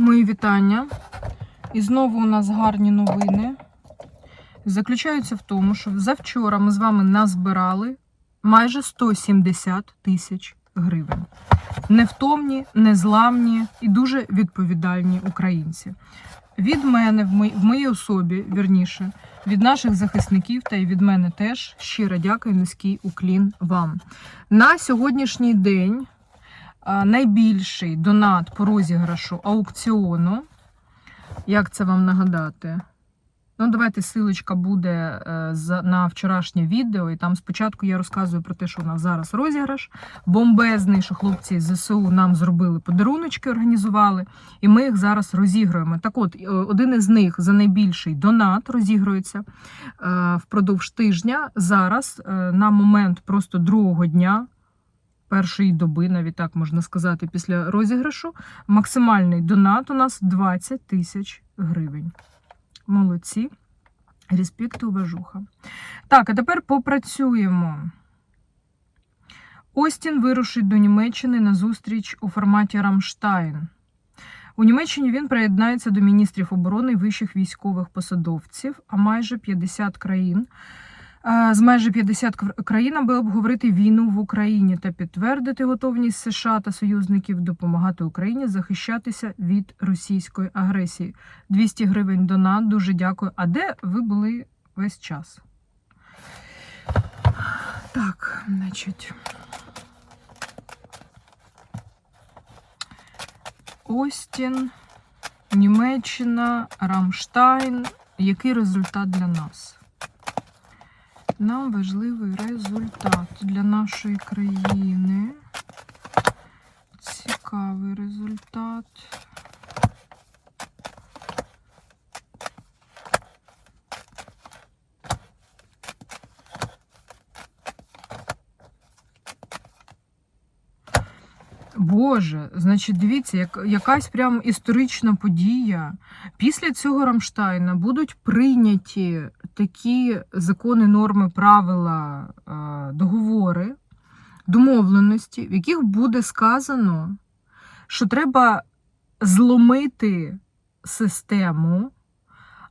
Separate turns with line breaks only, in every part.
Мої вітання. І знову у нас гарні новини. Заключаються в тому, що завчора ми з вами назбирали майже 170 тисяч гривень. Невтомні, незламні і дуже відповідальні українці. Від мене, в моїй, в моїй особі, вірніше, від наших захисників та й від мене теж щиро дякую, низький уклін вам. На сьогоднішній день найбільший донат по розіграшу аукціону. Як це вам нагадати? Ну, давайте силочка буде е, на вчорашнє відео, і там спочатку я розказую про те, що у нас зараз розіграш бомбезний, що хлопці з ЗСУ нам зробили подаруночки, організували, і ми їх зараз розігруємо. Так от, е, один із них за найбільший донат розігрується е, впродовж тижня. Зараз на момент просто другого дня. Першої доби, навіть так можна сказати, після розіграшу. Максимальний донат у нас 20 тисяч гривень. Молодці. Респект і уважуха. Так, а тепер попрацюємо. Остін вирушить до Німеччини на зустріч у форматі Рамштайн. У Німеччині він приєднається до міністрів оборони вищих військових посадовців, а майже 50 країн. Е, З майже 50 кр- країн, аби обговорити війну в Україні та підтвердити готовність США та союзників допомагати Україні захищатися від російської агресії. 200 гривень донат, дуже дякую. А де ви були весь час? Так, значить. Остін, Німеччина, Рамштайн. Який результат для нас? Нам важливий результат для нашої країни. Цікавий результат. Боже, значить, дивіться, як, якась прям історична подія. Після цього Рамштайна будуть прийняті такі закони, норми, правила, договори, домовленості, в яких буде сказано, що треба зломити систему.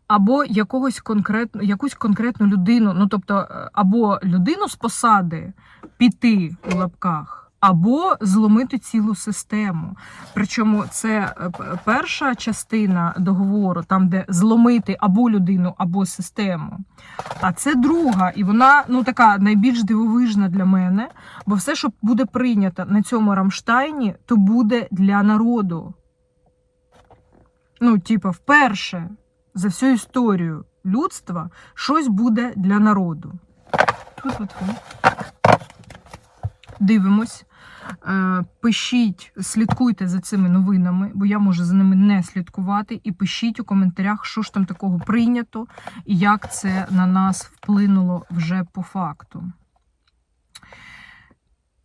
Або якогось конкретно, якусь конкретну людину, ну тобто, е, або людину з посади піти у лапках, або зломити цілу систему. Причому це е, перша частина договору, там де зломити або людину, або систему. А це друга, і вона ну така найбільш дивовижна для мене, бо все, що буде прийнято на цьому Рамштайні, то буде для народу. Ну, типа, вперше за всю історію людства щось буде для народу. Тут от ви. Дивимось. Е, Пишіть, слідкуйте за цими новинами, бо я можу за ними не слідкувати. І пишіть у коментарях, що ж там такого прийнято і як це на нас вплинуло вже по факту.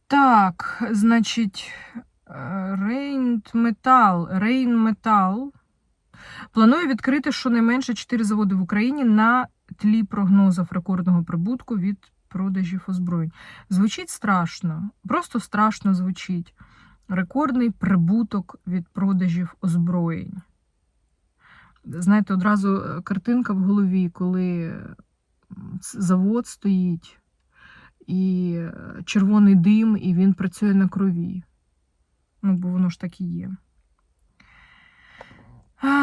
Так, значить, Рейнметал. Рейнметал планує відкрити щонайменше 4 заводи в Україні на тлі прогнозів рекордного прибутку від продажів озброєнь. Звучить страшно, просто страшно звучить. Рекордний прибуток від продажів озброєнь. Знаєте, одразу е, картинка в голові, коли завод стоїть, і е, червоний дим, і він працює на крові. Ну, бо воно ж так і є.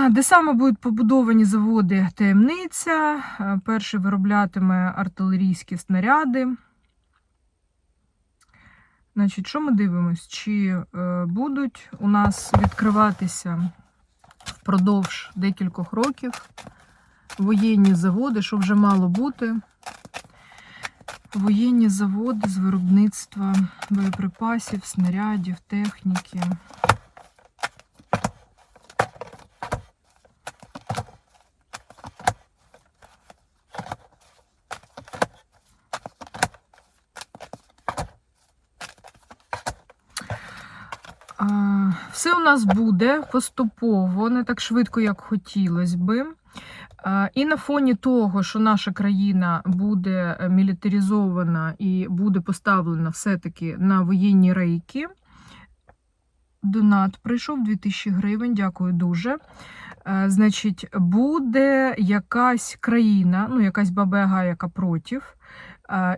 Де саме будуть побудовані заводи таємниця. Перший вироблятиме артилерійські снаряди. Значить, що ми дивимось? Чи е, будуть у нас відкриватися впродовж декількох років воєнні заводи, що вже мало бути? Воєнні заводи з виробництва боєприпасів, снарядів, техніки. Все у нас буде поступово, не так швидко, як хотілося би. І на фоні того, що наша країна буде е, мілітаризована і буде поставлена все-таки на воєнні рейки, донат прийшов 2000 гривень. Дякую дуже. Е, Значить, буде якась країна, ну, якась баба-яга, яка против.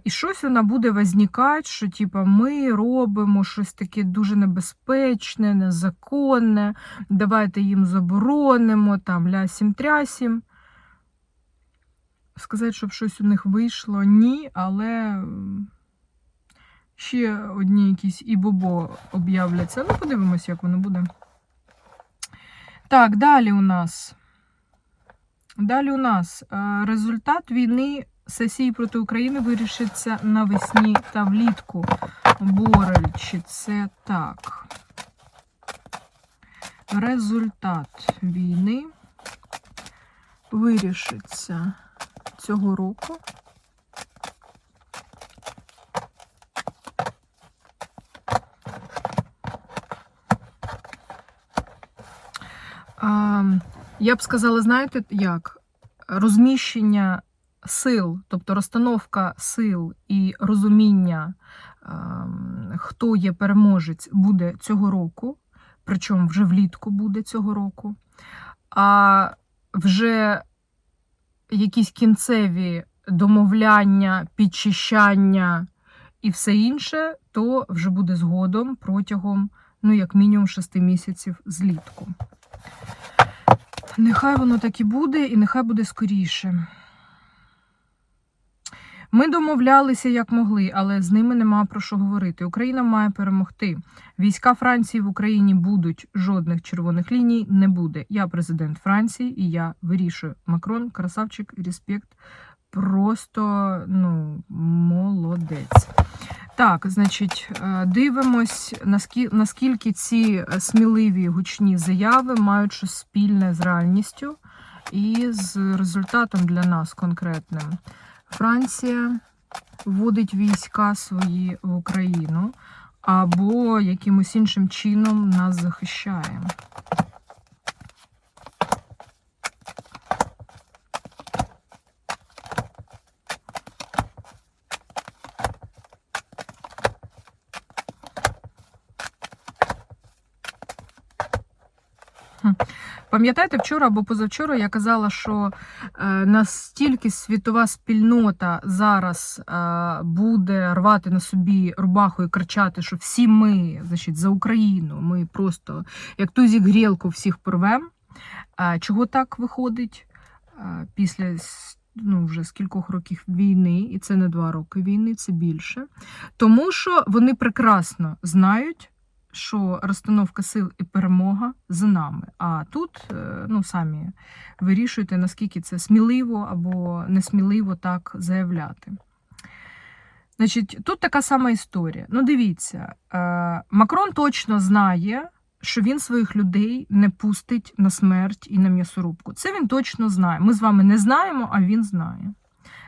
І щось вона буде возникати, що типа, ми робимо щось таке дуже небезпечне, незаконне, давайте їм заборонимо, там лясім трясім. Сказати, щоб щось у них вийшло, ні, але ще одні якісь і бобо об'являться. Ну, подивимось, як воно буде. Так, далі у нас. Далі у нас е, результат війни сесії проти України вирішиться навесні та влітку. Борель, чи це так? Результат війни вирішиться цього року. Я б сказала, знаєте, як? Розміщення сил, тобто розстановка сил і розуміння, ем, хто є переможець, буде цього року, причому вже влітку буде цього року. А вже якісь кінцеві домовляння, підчищання і все інше, то вже буде згодом протягом, ну, як мінімум, шести місяців злітку. Нехай воно так і буде, і нехай буде скоріше. Ми домовлялися як могли, але з ними нема про що говорити. Україна має перемогти. Війська Франції в Україні будуть, жодних червоних ліній не буде. Я президент Франції і я вирішую. Макрон, красавчик, респект. Просто ну, молодець. Так, значить, е, дивимось, наскі- наскільки ці е, сміливі гучні заяви мають щось спільне з реальністю і з результатом для нас конкретним. Франція вводить війська свої в Україну або якимось іншим чином нас захищає. Пам'ятаєте, вчора або позавчора я казала, що е, настільки світова спільнота зараз е, буде рвати на собі рубаху і кричати, що всі ми значить, за Україну, ми просто як тузік грілку всіх порвемо. Е, чого так виходить е, після ну, вже скількох років війни, і це не два роки війни, це більше. Тому що вони прекрасно знають що розстановка сил і перемога за нами. А тут е, ну, самі вирішуйте, наскільки це сміливо або несміливо так заявляти. Значить, тут така сама історія. Ну, дивіться, е, Макрон точно знає, що він своїх людей не пустить на смерть і на м'ясорубку. Це він точно знає. Ми з вами не знаємо, а він знає.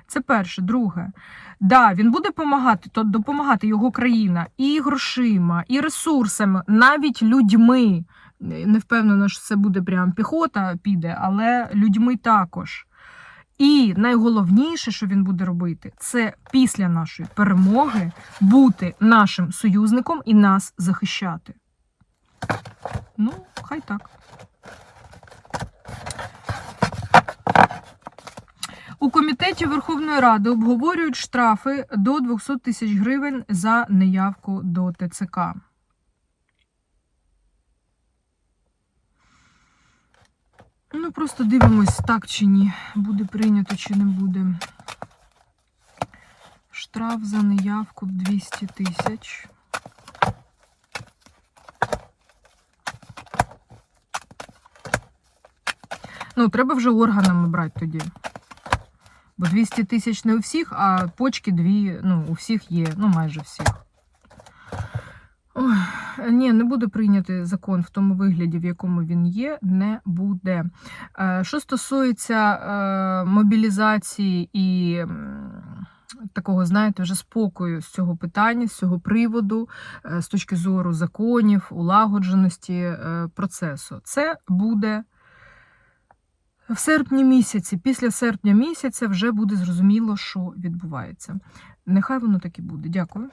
Це перше. Друге, да, він буде допомагати, то допомагати його країна і грошима, і ресурсами, навіть людьми. Не впевнена, що це буде прям піхота піде, але людьми також. І найголовніше, що він буде робити, це після нашої перемоги бути нашим союзником і нас захищати. Ну, хай так. У комітеті Верховної Ради обговорюють штрафи до 200 тисяч гривень за неявку до ТЦК. Ну, просто дивимось, так чи ні, буде прийнято чи не буде. Штраф за неявку 200 тисяч. Ну, треба вже органами брати тоді. Бо 200 тисяч не у всіх, а почки дві, ну, у всіх є, ну майже всіх. Ой, ні, не буде прийнятий закон в тому вигляді, в якому він є, не буде. Е, Що стосується е, мобілізації і такого, знаєте, вже спокою з цього питання, з цього приводу, е, з точки зору законів, улагодженості процесу, це буде. В серпні місяці, після серпня місяця вже буде зрозуміло, що відбувається. Нехай воно так і буде. Дякую.